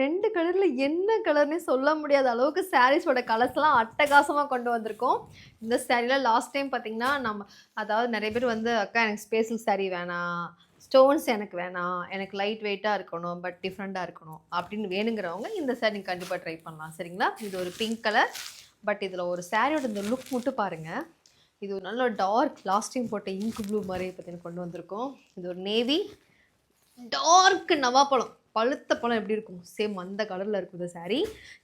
ரெண்டு கலரில் என்ன கலர்னே சொல்ல முடியாத அளவுக்கு சாரீஸோட கலர்ஸ்லாம் அட்டகாசமாக கொண்டு வந்திருக்கோம். இந்த சாரியில் லாஸ்ட் டைம் பார்த்தீங்கன்னா நம்ம அதாவது நிறைய பேர் வந்து அக்கா எனக்கு ஸ்பேஷல் சாரீ வேணாம். ஸ்டோன்ஸ் எனக்கு வேணாம். எனக்கு லைட் வெயிட்டாக இருக்கணும் பட் டிஃப்ரெண்ட்டாக இருக்கணும். அப்படின்னு வேணுங்கிறவங்க இந்த saree கண்டிப்பாக ட்ரை பண்ணலாம். சரிங்களா? இது ஒரு பிங்க் கலர் பட் இதில் ஒரு சாரியோட இந்த லுக் மட்டும் பாருங்கள் இது ஒரு நல்ல டார்க் லாஸ்டிங் போட்ட இங்க் ப்ளூ மாதிரி பார்த்தீங்கன்னா கொண்டு வந்திருக்கோம். இது ஒரு நேவி டார்க் நவாப்பழம். பழுத்த பழம் எப்படி இருக்கும்? சேம் அந்த கலரில் இருக்கும் இந்த சாரீ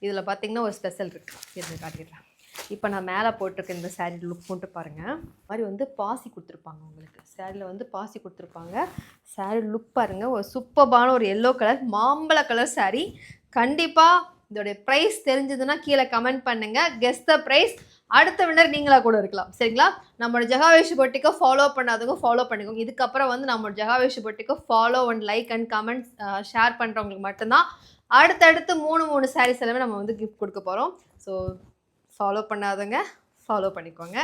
இதில் பார்த்தீங்கன்னா ஒரு ஸ்பெஷல் இருக்குது இருந்து காட்டிடுறேன் இப்போ நான் மேலே போட்டிருக்க இந்த சாரீ லுக் மட்டும் பாருங்கள் மாதிரி வந்து பாசி கொடுத்துருப்பாங்க உங்களுக்கு. சாரியில் வந்து பாசி கொடுத்துருப்பாங்க. சாரீ லுக் பாருங்கள் ஒரு சூப்பர்பான ஒரு எல்லோ கலர் மாம்பழ கலர் சாரீ கண்டிப்பாக இதோடைய ப்ரைஸ் தெரிஞ்சதுன்னா கீழே கமெண்ட் பண்ணுங்கள் கெஸ் த ப்ரைஸ் அடுத்த வின்னர் நீங்களாக கூட இருக்கலாம். சரிங்களா? நம்மளோட ஜெகாவேஷ் பொட்டிக்கோ ஃபாலோ பண்ணாதவங்க ஃபாலோ பண்ணிக்கோங்க. இதுக்கப்புறம் வந்து நம்மளோட ஜெகாவேஷ் பொட்டிக்கோ follow and like and comment share பண்ணுறவங்களுக்கு மட்டும்தான் அடுத்தடுத்து மூணு மூணு சாரீஸ் எல்லாமே நம்ம வந்து கிஃப்ட் கொடுக்க போகிறோம் ஸோ ஃபாலோ பண்ணாதவங்க ஃபாலோ பண்ணிக்கோங்க.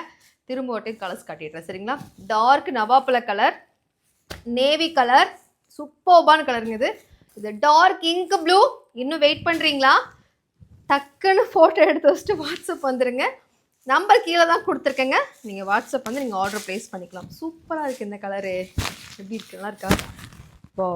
திரும்ப ஒரு கலர்ஸ் காட்டிடுறேன். சரிங்களா? டார்க் நவாப்பழ கலர் நேவி கலர் சூப்பர்பான கலருங்க இது. இது டார்க் இங்க் ப்ளூ இன்னும் வெயிட் பண்ணுறீங்களா டக்குன்னு ஃபோட்டோ எடுத்து வச்சுட்டு வாட்ஸ்அப் வந்துடுங்க நம்பர் கீழே தான் கொடுத்துருக்கேங்க. நீங்கள் வாட்ஸ்அப் வந்து நீங்கள் ஆர்டர் ப்ளேஸ் பண்ணிக்கலாம். சூப்பராக இருக்குது இந்த கலரு எப்படி இருக்கு இருக்கா? ஓ